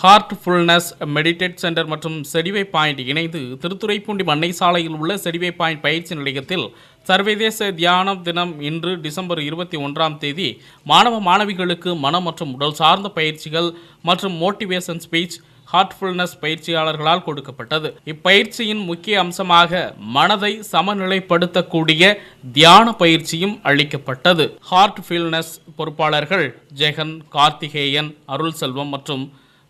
Heartfulness meditate centre மற்றும் செடிவை point இணைந்து திருத்துறைப்பூண்டி மண்ணை சாலையில் உள்ள செடிவை பாயிண்ட் பயிற்சி நிலையத்தில் சர்வதேச தியான தினம் இன்று டிசம்பர் இருபத்தி ஒன்றாம் தேதி மாணவ மாணவிகளுக்கு மனம் மற்றும் உடல் சார்ந்த பயிற்சிகள் மற்றும் மோட்டிவேஷன் ஸ்பீச் ஹார்ட்ஃபுல்னஸ் பயிற்சியாளர்களால் கொடுக்கப்பட்டது. இப்பயிற்சியின் முக்கிய அம்சமாக மனதை சமநிலைப்படுத்தக்கூடிய தியான பயிற்சியும் அளிக்கப்பட்டது. ஹார்ட்ஃபுல்னஸ் பொறுப்பாளர்கள் ஜெகன் கார்த்திகேயன் அருள் செல்வம் மற்றும்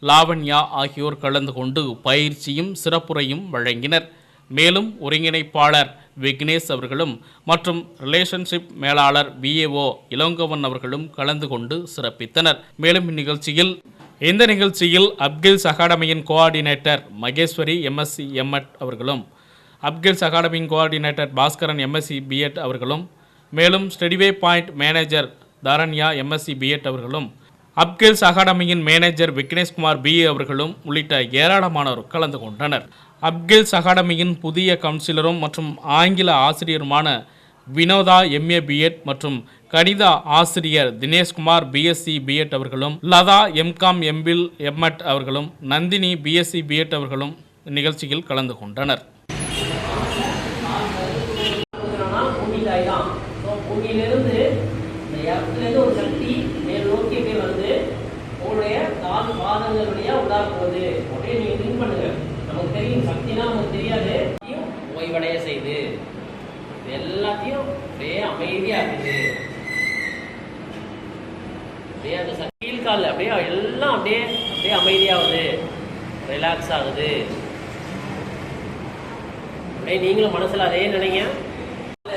லாவண்யா ஆகியோர் கலந்து கொண்டு பயிற்சியும் சிறப்புரையும் வழங்கினர். மேலும் ஒருங்கிணைப்பாளர் விக்னேஷ் அவர்களும் மற்றும் ரிலேஷன்ஷிப் மேலாளர் விஏஓ இளங்கோவன் அவர்களும் கலந்து கொண்டு சிறப்பித்தனர். மேலும் இந்நிகழ்ச்சியில் இந்த நிகழ்ச்சியில் அப்கில்ஸ் அகாடமியின் கோஆர்டினேட்டர் மகேஸ்வரி எம்எஸ்சி எம்எட் அவர்களும் அப்கில்ஸ் அகாடமியின் கோஆர்டினேட்டர் பாஸ்கரன் எம்எஸ்சி பிஎட் அவர்களும் மேலும் steady way point manager Taranya MSc BEd அவர்களும் அப்கில்ஸ் அகாடமியின் மேனேஜர் விக்னேஷ்குமார் பிஏ அவர்களும் உள்ளிட்ட ஏராளமானோர் கலந்து கொண்டனர். அப்கில்ஸ் அகாடமியின் புதிய கவுன்சிலரும் மற்றும் ஆங்கில ஆசிரியருமான வினோதா எம்ஏ பிஎட் மற்றும் கணித ஆசிரியர் தினேஷ்குமார் பிஎஸ்சி பிஎட் அவர்களும் லதா எம்காம் எம்பில் எம்எட் அவர்களும் நந்தினி பிஎஸ்சி பிஎட் அவர்களும் நிகழ்ச்சியில் கலந்து கொண்டனர். பூமியிலிருந்து இந்த இடத்துலேருந்து ஒரு சக்தி மேல் நோக்கி அப்படியே வந்து உங்களுடைய கால் பாதங்களுடைய உள்ளார போகுது அப்படியே நீங்க திங்க் பண்ணுங்க. நமக்கு தெரியும். சக்தினா நமக்கு தெரியாது. ஓய்வடைய செய்து. இது எல்லாத்தையும் அப்படியே அமைதியா இருக்குது. அப்படியே அந்த சக்தி காலில் அப்படியே எல்லாம் அப்படியே அப்படியே அமைதியாகுது. ரிலாக்ஸ் ஆகுது. அப்படியே நீங்களும் மனசுல அதே நினைங்க.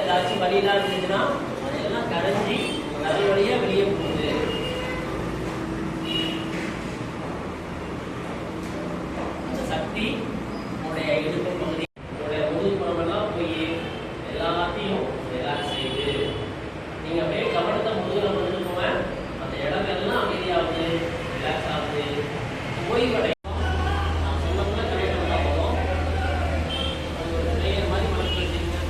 ஏதாச்சும் வழியெல்லாம் இருந்துச்சுன்னா அதெல்லாம் கரைஞ்சி கடல் வழியா வெளியே போகுது. அந்த சக்தி உங்களுடைய இடுப்பு பகுதி உங்களுடைய முதுகு புறமெல்லாம் போய் எல்லாத்தையும் ரிலாக்ஸ் செய்யுது நீங்க அப்படியே கவனத்தை முதுகுல கொண்டு போங்க அந்த இடம் எல்லாம் அமைதியாகுது ரிலாக்ஸ் ஆகுது ஓய்வடை நான் சொன்னோம்னா கரெக்டாக பண்ணா போதும் அது ஒரு லேயர் மாதிரி மனசுல வச்சுக்கோங்க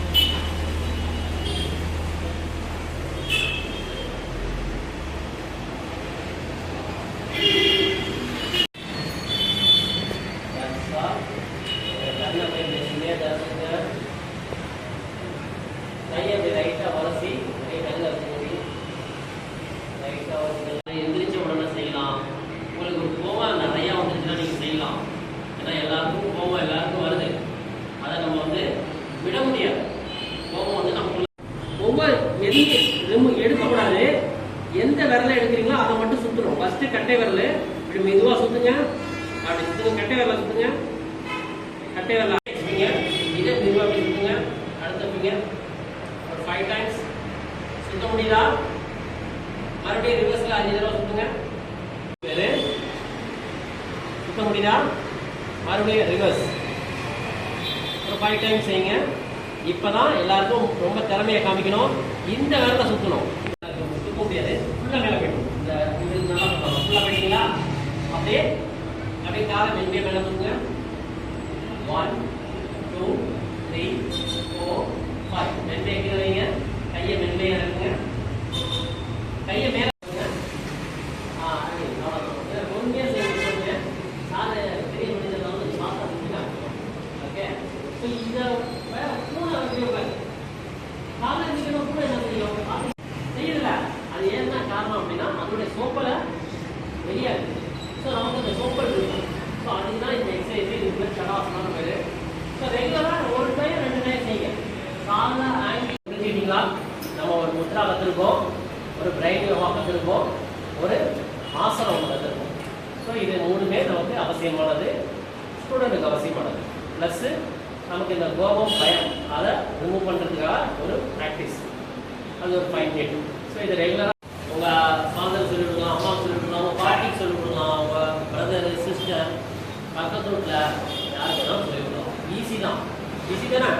That's all. கண்ணை அப்படியே மெல்லியா திறந்துங்க. கையை அப்படியே லைட்டா வளசி அப்படியே கண்ணில் வச்சு மூடி லைட்டா எந்திரிச்ச உடனே செய்யலாம். உங்களுக்கு கோவம் நிறையா வந்துருச்சுன்னா நீங்கள் செய்யலாம். ஏன்னா எல்லாருக்கும் கோவம் எல்லாருக்கும் வருது. அதை நம்ம வந்து விட முடியாது. கோவம் வந்து நமக்குள்ள ஒவ்வொரு எந்த ரிமு எடுக்கக்கூடாது. எந்த விரலை எடுக்கிறீங்களோ அதை மட்டும் சுற்றணும் ஃபர்ஸ்ட் கட்டை விரல். இப்படி மெதுவாக சுத்துங்க. அப்படி சுத்துங்க. கட்டை விரலை சுத்துங்க. கட்டை விரல வச்சுக்கோங்க இதை மெதுவாக அப்படி சுத்துங்க அடுத்த ஃபிங்கர் ஒரு ஃபைவ் டைம்ஸ் சுத்த முடியுதா மறுபடியும் ரிவர்ஸ்ல அஞ்சு தடவை சுத்துங்க. வேறு சுத்த முடியுதா மறுபடியும் ரிவர்ஸ் ஒரு ஃபைவ் டைம்ஸ் செய்யுங்க. இப்பதான் எல்லாருக்கும் ரொம்ப திறமையை காமிக்கணும். இந்த விரல சுத்தணும். சுத்த முடியாது. ஃபுல்லாக மேலே போயிடும் இந்த இது நல்லா சுத்தணும். ஃபுல்லாக போயிட்டீங்களா? அப்படியே அப்படியே காலை மெல்லிய மேலே தூங்க one two three four five மெல்லிய கீழே வைங்க கையை மெல்லிய இறக்குங்க. கையை மேலே வைங்க. வந்து ஓகே? ஸோ செய்யல அது ஏன்னா காரணம் அப்படின்னா நமக்கு அந்த சோப்பல் இருக்கும். ஸோ அதுதான் இந்த எக்ஸசைஸ் இதுக்குள்ள சடாசனம் பேர். ஸோ ரெகுலராக ஒரு டைம் ரெண்டு டைம் செய்யுங்க காலைல ஆங்கி புரிஞ்சுக்கிட்டீங்களா நம்ம ஒரு முத்ரா கற்றுருக்கோம் ஒரு பிரைன் யோகா கற்றுருக்கோம் ஒரு ஆசனம் ஒன்று கற்றுருக்கோம் ஸோ இது மூணுமே நமக்கு அவசியமானது ஸ்டூடெண்ட்டுக்கு அவசியமானது. ப்ளஸ்ஸு நமக்கு இந்த கோபம் பயம் அதை ரிமூவ் பண்ணுறதுக்காக ஒரு ப்ராக்டிஸ் அது ஒரு ஃபைன் டேட் ஸோ இது ரெகுலராக உங்கள் ஃபாதர் சொல்லிக் கொடுக்கலாம் அம்மா சொல்லிக் கொடுக்கலாம் உங்கள் பாட்டிக்கு சொல்லிக் கொடுக்கலாம் உங்கள் பிரதர் சிஸ்டர் பக்கத்து வீட்டில் யாருக்கு வேணாலும் சொல்லிக் கொடுக்கலாம். ஈஸி தான். ஈஸி தானே?